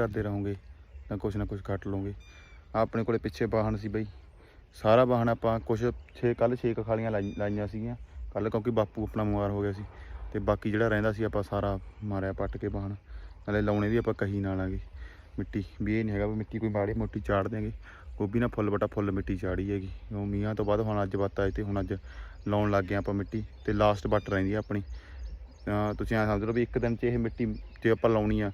ਕਰਦੇ ਰਹੋਗੇ ਤਾਂ ਕੁਛ ਨਾ ਕੁਛ ਕੱਟ ਲਓਗੇ। ਆਪਣੇ ਕੋਲੇ ਪਿੱਛੇ ਵਾਹਣ ਸੀ ਬਈ। ਸਾਰਾ ਵਾਹਣ ਆਪਾਂ ਕੁਛ 6 ਕੱਲ 6 ਖਾਲੀਆਂ ਲਾਈ- ਲਾਈਆਂ ਸੀਗੀਆਂ। ਕੱਲ ਕਿਉਂਕਿ ਬਾਪੂ ਆਪਣਾ ਬਿਮਾਰ ਹੋ ਗਿਆ ਸੀ ਤੇ ਬਾਕੀ ਜਿਹੜਾ ਰਹਿੰਦਾ ਸੀ ਆਪਾਂ ਸਾਰਾ ਮਾਰਿਆ ਪੱਟ ਕੇ ਵਾਹਣ ਨਾਲੇ ਲਾਉਣੇ ਵੀ ਆਪਾਂ ਕਹੀ ਨਾਲਾਂਗੇ ਮਿੱਟੀ, ਵੀ ਇਹ ਨਹੀਂ ਹੈਗਾ ਵੀ ਮਿੱਟੀ ਕੋਈ ਮਾੜੀ ਮੋਟੀ ਚਾੜ ਦਿਆਂਗੇ। ਗੋਭੀ ਨਾਲ ਫੁੱਲ ਬਟਾ ਫੁੱਲ ਮਿੱਟੀ ਚਾੜੀ ਹੈਗੀ। ਉਹ ਮੀਂਹਾਂ ਤੋਂ ਬਾਅਦ ਹੁਣ ਅੱਜ ਬੱਤ ਆਏ ਤੇ ਹੁਣ ਅੱਜ ਲਾਉਣ ਲੱਗ ਗਏ ਆਪਾਂ ਮਿੱਟੀ ਤੇ ਲਾਸਟ ਬੱਟ ਰਹਿੰਦੀ ਆ ਆਪਣੀ। ਤਾਂ ਤੁਸੀਂ ਐਂ ਸਮਝ ਲਓ ਵੀ ਇੱਕ ਦਿਨ 'ਚ ਇਹ ਮਿੱਟੀ 'ਤੇ ਆਪਾਂ ਲਾਉਣੀ ਆ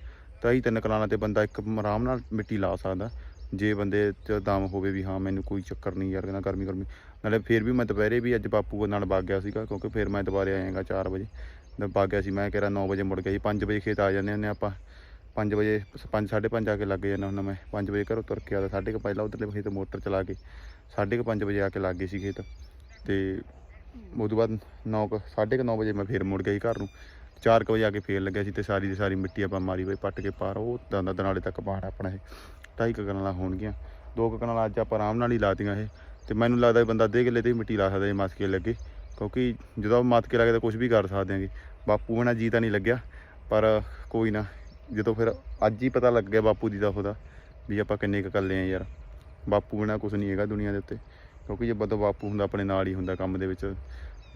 ਢਾਈ ਹੀ ਤਿੰਨ ਕਲਾਲਾਂ ਤੇ ਬੰਦਾ ਇੱਕ ਆਰਾਮ ਨਾਲ ਮਿੱਟੀ ਲਾ ਸਕਦਾ। ਜੇ ਬੰਦੇ 'ਚ ਦਮ ਹੋਵੇ ਵੀ ਹਾਂ, ਮੈਨੂੰ ਕੋਈ ਚੱਕਰ ਨਹੀਂ ਯਾਰ, ਕਹਿੰਦਾ ਗਰਮੀ ਗਰਮੀ। ਨਾਲੇ ਫੇਰ ਵੀ ਮੈਂ ਦੁਪਹਿਰੇ ਵੀ ਅੱਜ ਬਾਪੂ ਨਾਲ ਵਗ ਗਿਆ ਸੀਗਾ, ਕਿਉਂਕਿ ਫੇਰ ਮੈਂ ਦੁਬਾਰੇ ਆਏਗਾ 4 ਵਜੇ। ਮੈਂ ਵਗ ਗਿਆ ਸੀ, ਮੈਂ ਕਿਹਾ 9 ਵਜੇ ਮੁੜ ਗਿਆ ਸੀ 5 ਵਜੇ ਖੇਤ ਆ ਜਾਂਦੇ ਹੁੰਦੇ ਆਪਾਂ। 5 ਵਜੇ 5 5:30 ਆ ਕੇ ਲੱਗ ਜਾਂਦਾ ਹੁੰਦਾ ਮੈਂ। 5 ਵਜੇ ਘਰੋਂ ਤੁਰ ਕੇ ਆਦਾ ਸਾਢੇ ਕੁ ਪਹਿਲਾਂ ਉਧਰਲੇ ਖੇਤ ਮੋਟਰ ਚਲਾ ਕੇ, ਸਾਢੇ ਕੁ 5 ਵਜੇ ਆ ਕੇ ਲੱਗ ਗਏ ਸੀ ਖੇਤ। ਤੇ ਉਹ ਤੋਂ ਬਾਅਦ 9 ਸਾਢੇ ਕੁ 9 ਵਜੇ ਮੈਂ ਫੇਰ ਮੁੜ ਗਿਆ ਸੀ ਘਰ ਨੂੰ। 4 ਵਜੇ ਆ ਕੇ ਫੇਰ ਲੱਗਿਆ ਸੀ ਤੇ ਸਾਰੀ ਦੀ ਸਾਰੀ ਮਿੱਟੀ ਆਪਾਂ ਮਾਰੀ ਬਈ ਪੱਟ ਕੇ ਪਾਰ, ਉਹ ਦੰਦਾ ਦਨਾਲੇ ਤੱਕ ਪਹਾੜ ਆਪਣਾ ਇਹ। ਢਾਈ ਕੁ ਕਨਾਲਾਂ ਹੋਣਗੀਆਂ ਦੋ ਕੁ ਕਨਾਲਾਂ ਅੱਜ ਆਪਾਂ ਆਰਾਮ ਨਾਲ ਹੀ ਲਾਤੀਆਂ ਇਹ। ਤੇ ਮੈਨੂੰ ਲੱਗਦਾ ਵੀ ਬੰਦਾ ਅੱਧੇ ਕਿੱਲੇ ਤੇ ਵੀ ਮਿੱਟੀ ਲਾ ਸਕਦਾ ਜੇ ਮਸਕੇ ਲੱਗੇ। ਕਿਉਂਕਿ ਜਦੋਂ ਮਤਕੇ ਲੱਗੇ ਤਾਂ ਕੁਝ ਵੀ ਕਰ ਸਕਦੇ ਆਂਗੇ ਬਾਪੂ ਬਿਨਾਂ ਜੀ ਤਾਂ ਨਹੀਂ ਲੱਗਿਆ। ਪਰ ਕੋਈ ਨਾ, ਜਦੋਂ ਫਿਰ ਅੱਜ ਹੀ ਪਤਾ ਲੱਗ ਗਿਆ ਬਾਪੂ ਦੀ ਦਾ ਉਹਦਾ ਵੀ ਆਪਾਂ ਕਿੰਨੇ ਕੁ ਇਕੱਲੇ ਆ ਯਾਰ। ਬਾਪੂ ਬਿਨਾਂ ਕੁਝ ਨਹੀਂ ਹੈਗਾ ਦੁਨੀਆ ਦੇ ਉੱਤੇ। ਕਿਉਂਕਿ ਜੇ ਬੰਦਾ ਬਾਪੂ ਹੁੰਦਾ, ਆਪਣੇ ਨਾਲ ਹੀ ਹੁੰਦਾ ਕੰਮ ਦੇ ਵਿੱਚ।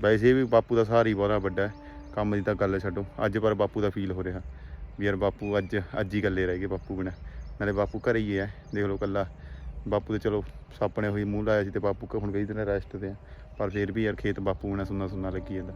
ਵੈਸੇ ਵੀ ਬਾਪੂ ਦਾ ਸਹਾਰਾ ਹੀ ਬਹੁਤ ਵੱਡਾ ਹੈ। ਕੰਮ ਦੀ ਤਾਂ ਗੱਲ ਛੱਡੋ। ਅੱਜ ਪਰ ਬਾਪੂ ਦਾ ਫੀਲ ਹੋ ਰਿਹਾ। ਵੀ ਯਾਰ ਬਾਪੂ ਅੱਜ ਅੱਜ ਹੀ ਇਕੱਲੇ ਰਹਿ ਗਏ ਬਾਪੂ ਬਿਨਾਂ। ਨਾਲੇ ਬਾਪੂ ਘਰੇ ਹੀ ਹੈ, ਦੇਖ ਲਓ ਇਕੱਲਾ। ਬਾਪੂ ਤੇ ਚਲੋ ਸਾਪਣੇ ਹੋਈ ਮੂੰਹ ਲਾਇਆ ਸੀ ਤੇ ਬਾਪੂ ਹੁਣ ਕਈ ਦਿਨ ਰੈਸਟ ਤੇ ਆ। ਪਰ ਫਿਰ ਵੀ ਯਾਰ ਖੇਤ ਬਾਪੂ ਬਿਨਾਂ ਸੁੰਨਾ ਸੁੰਨਾ ਲੱਗੀ ਜਾਂਦਾ।